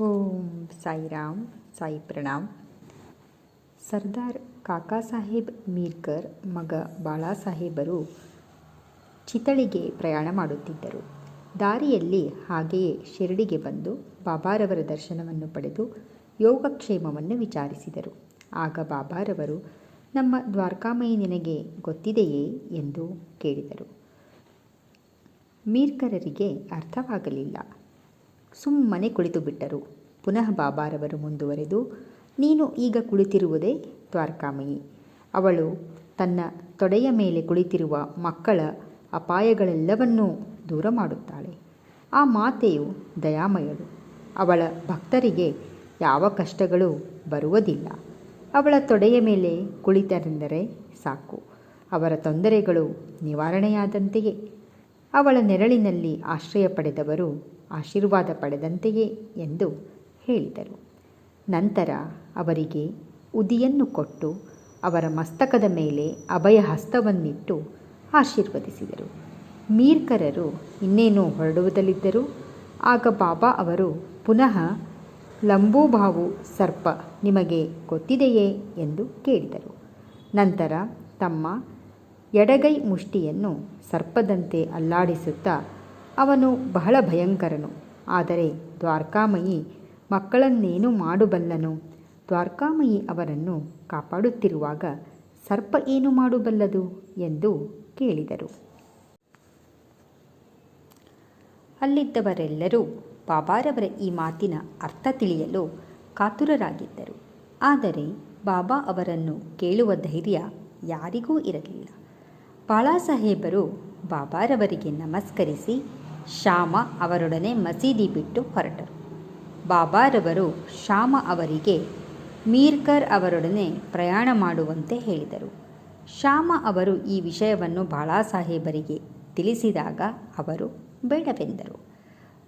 ಓಂ ಸಾಯಿರಾಮ್ ಸಾಯಿ ಪ್ರಣಾಮ್. ಸರ್ದಾರ್ ಕಾಕಾ ಸಾಹೇಬ್ ಮೀರ್ಕರ್ ಮಗ ಬಾಳಾಸಾಹೇಬರು ಚಿತಳಿಗೆ ಪ್ರಯಾಣ ಮಾಡುತ್ತಿದ್ದರು. ದಾರಿಯಲ್ಲಿ ಹಾಗೆಯೇ ಶಿರಡಿಗೆ ಬಂದು ಬಾಬಾರವರ ದರ್ಶನವನ್ನು ಪಡೆದು ಯೋಗಕ್ಷೇಮವನ್ನು ವಿಚಾರಿಸಿದರು. ಆಗ ಬಾಬಾರವರು, ನಮ್ಮ ದ್ವಾರಕಾಮಯಿ ನಿನಗೆ ಗೊತ್ತಿದೆಯೇ ಎಂದು ಕೇಳಿದರು. ಮೀರ್ಕರರಿಗೆ ಅರ್ಥವಾಗಲಿಲ್ಲ. ಸುಮ್ಮನೆ ಕುಳಿತು ಬಿಟ್ಟರು. ಪುನಃ ಬಾಬಾರವರು ಮುಂದುವರೆದು, ನೀನು ಈಗ ಕುಳಿತಿರುವುದೇ ದ್ವಾರಕಾಮಯಿ. ಅವಳು ತನ್ನ ತೊಡೆಯ ಮೇಲೆ ಕುಳಿತಿರುವ ಮಕ್ಕಳ ಅಪಾಯಗಳೆಲ್ಲವನ್ನೂ ದೂರ ಮಾಡುತ್ತಾಳೆ. ಆ ಮಾತೆಯು ದಯಾಮಯಳು. ಅವಳ ಭಕ್ತರಿಗೆ ಯಾವ ಕಷ್ಟಗಳು ಬರುವುದಿಲ್ಲ. ಅವಳ ತೊಡೆಯ ಮೇಲೆ ಕುಳಿತರೆಂದರೆ ಸಾಕು. ಅವರ ತೊಂದರೆಗಳು ನಿವಾರಣೆಯಾದಂತೆಯೇ. ಅವಳ ನೆರಳಿನಲ್ಲಿ ಆಶ್ರಯ ಪಡೆದವರು ಆಶೀರ್ವಾದ ಪಡೆದಂತೆಯೇ ಎಂದು ಹೇಳಿದರು. ನಂತರ ಅವರಿಗೆ ಉದಿಯನ್ನು ಕೊಟ್ಟು ಅವರ ಮಸ್ತಕದ ಮೇಲೆ ಅಭಯ ಹಸ್ತವನ್ನಿಟ್ಟು ಆಶೀರ್ವದಿಸಿದರು. ಮೀರ್ಕರರು ಇನ್ನೇನು ಹೊರಡುವುದಲ್ಲಿದ್ದರು ಆಗ ಬಾಬಾ ಅವರು ಪುನಃ, ಲಂಬೂಬಾವು ಸರ್ಪ ನಿಮಗೆ ಗೊತ್ತಿದೆಯೇ ಎಂದು ಕೇಳಿದರು. ನಂತರ ತಮ್ಮ ಎಡಗೈ ಮುಷ್ಟಿಯನ್ನು ಸರ್ಪದಂತೆ ಅಲ್ಲಾಡಿಸುತ್ತಾ ಅವನು ಬಹಳ ಭಯಂಕರನು. ಆದರೆ ದ್ವಾರಕಾಮಯಿ ಮಕ್ಕಳನ್ನೇನು ಮಾಡಬಲ್ಲನು? ದ್ವಾರಕಾಮಯಿ ಅವರನ್ನು ಕಾಪಾಡುತ್ತಿರುವಾಗ ಸರ್ಪ ಏನು ಮಾಡಬಲ್ಲದು ಎಂದು ಕೇಳಿದರು. ಅಲ್ಲಿದ್ದವರೆಲ್ಲರೂ ಬಾಬಾರವರ ಈ ಮಾತಿನ ಅರ್ಥ ತಿಳಿಯಲು ಕಾತುರರಾಗಿದ್ದರು. ಆದರೆ ಬಾಬಾ ಅವರನ್ನು ಕೇಳುವ ಧೈರ್ಯ ಯಾರಿಗೂ ಇರಲಿಲ್ಲ. ಬಾಳಾಸಾಹೇಬರು ಬಾಬಾರವರಿಗೆ ನಮಸ್ಕರಿಸಿ ಶ್ಯಾಮ ಅವರೊಡನೆ ಮಸೀದಿ ಬಿಟ್ಟು ಹೊರಟರು. ಬಾಬಾರವರು ಶ್ಯಾಮ ಅವರಿಗೆ, ಮೀರ್ಕರ್ ಅವರೊಡನೆ ಪ್ರಯಾಣ ಮಾಡುವಂತೆ ಹೇಳಿದರು. ಶ್ಯಾಮ ಅವರು ಈ ವಿಷಯವನ್ನು ಬಾಳಾಸಾಹೇಬರಿಗೆ ತಿಳಿಸಿದಾಗ ಅವರು ಬೇಡವೆಂದರು.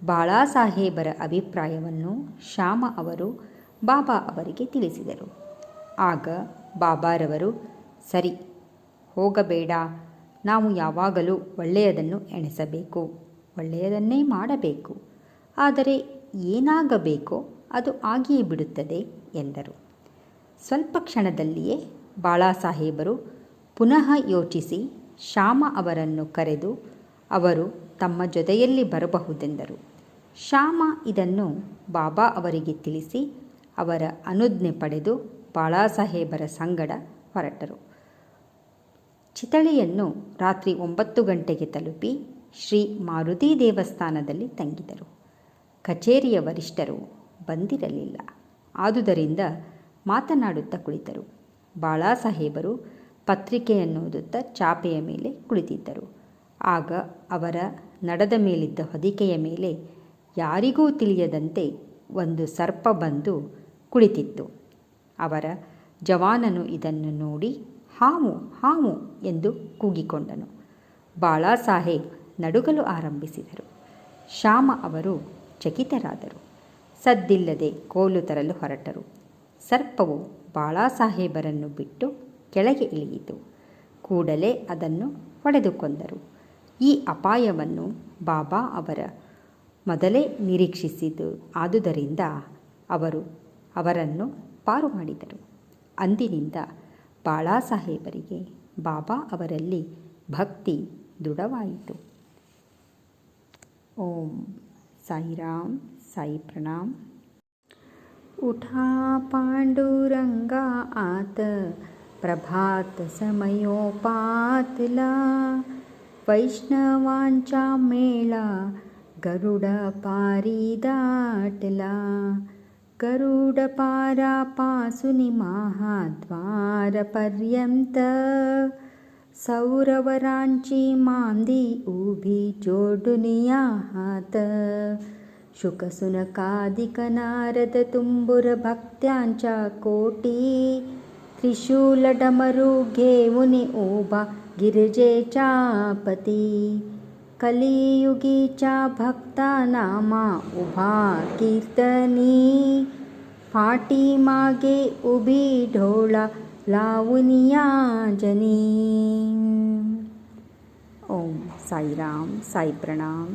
ಬಾಳಾಸಾಹೇಬರ ಅಭಿಪ್ರಾಯವನ್ನು ಶ್ಯಾಮ ಅವರು ಬಾಬಾ ಅವರಿಗೆ ತಿಳಿಸಿದರು. ಆಗ ಬಾಬಾರವರು, ಸರಿ, ಹೋಗಬೇಡ, ನಾವು ಯಾವಾಗಲೂ ಒಳ್ಳೆಯದನ್ನು ಎಣಿಸಬೇಕು. ಒಳ್ಳೆಯದನ್ನೇ ಮಾಡಬೇಕು. ಆದರೆ ಏನಾಗಬೇಕೋ ಅದು ಆಗಿಯೇ ಬಿಡುತ್ತದೆ ಎಂದರು. ಸ್ವಲ್ಪ ಕ್ಷಣದಲ್ಲಿಯೇ ಬಾಳಾಸಾಹೇಬರು ಪುನಃ ಯೋಚಿಸಿ ಶ್ಯಾಮ ಅವರನ್ನು ಕರೆದು ಅವರು ತಮ್ಮ ಜೊತೆಯಲ್ಲಿ ಬರಬಹುದೆಂದರು. ಶ್ಯಾಮ ಇದನ್ನು ಬಾಬಾ ಅವರಿಗೆ ತಿಳಿಸಿ ಅವರ ಅನುಜ್ಞೆ ಪಡೆದು ಬಾಳಾಸಾಹೇಬರ ಸಂಗಡ ಹೊರಟರು. ಚಿತಳಿಯನ್ನು ರಾತ್ರಿ ಒಂಬತ್ತು ಗಂಟೆಗೆ ತಲುಪಿ ಶ್ರೀ ಮಾರುತಿ ದೇವಸ್ಥಾನದಲ್ಲಿ ತಂಗಿದರು. ಕಚೇರಿಯ ವರಿಷ್ಠರು ಬಂದಿರಲಿಲ್ಲ. ಆದುದರಿಂದ ಮಾತನಾಡುತ್ತಾ ಕುಳಿತರು. ಬಾಳಾಸಾಹೇಬರು ಪತ್ರಿಕೆಯನ್ನು ಓದುತ್ತಾ ಚಾಪೆಯ ಮೇಲೆ ಕುಳಿತಿದ್ದರು. ಆಗ ಅವರ ನಡದ ಮೇಲಿದ್ದ ಹೊದಿಕೆಯ ಮೇಲೆ ಯಾರಿಗೂ ತಿಳಿಯದಂತೆ ಒಂದು ಸರ್ಪ ಬಂದು ಕುಳಿತಿತ್ತು. ಅವರ ಜವಾನನು ಇದನ್ನು ನೋಡಿ ಹಾವು ಹಾವು ಎಂದು ಕೂಗಿಕೊಂಡನು. ಬಾಳಾಸಾಹೇಬ್ ನಡುಗಲು ಆರಂಭಿಸಿದರು. ಶ್ಯಾಮ ಅವರು ಚಕಿತರಾದರು. ಸದ್ದಿಲ್ಲದೆ ಕೋಲು ತರಲು ಹೊರಟರು. ಸರ್ಪವು ಬಾಳಾಸಾಹೇಬರನ್ನು ಬಿಟ್ಟು ಕೆಳಗೆ ಇಳಿಯಿತು. ಕೂಡಲೇ ಅದನ್ನು ಹೊಡೆದುಕೊಂಡರು. ಈ ಅಪಾಯವನ್ನು ಬಾಬಾ ಅವರ ಮೊದಲೇ ನಿರೀಕ್ಷಿಸಿದ್ದು ಆದುದರಿಂದ ಅವರು ಅವರನ್ನು ಪಾರು ಮಾಡಿದರು. ಅಂದಿನಿಂದ ಬಾಳಾಸಾಹೇಬರಿಗೆ ಬಾಬಾ ಅವರಲ್ಲಿ ಭಕ್ತಿ ದೃಢವಾಯಿತು. ॐ साईराम साई प्रणाम। उठा पाण्डुरङ्गा उठापाण्डुरङ्गा आत प्रभातसमयोपातला वैष्णवाञ्चा मेळा गरुडपारी दाटला। गरुडपारा पासुनिमाहाद्वारपर्यन्त सौरवरांची मांदी उभी जोडुनिया हात. शुकसुनकादिक नारद तुंबुर भक्त्यांच्या कोटी. त्रिशूल डमरू घेऊन उभा गिरजेच्या पती. कलियुगीच्या भक्ता नामा उभा कीर्तनी. फाटी मागे उभी ढोळा लावुनिया जनी. ओम साईराम साई प्रणाम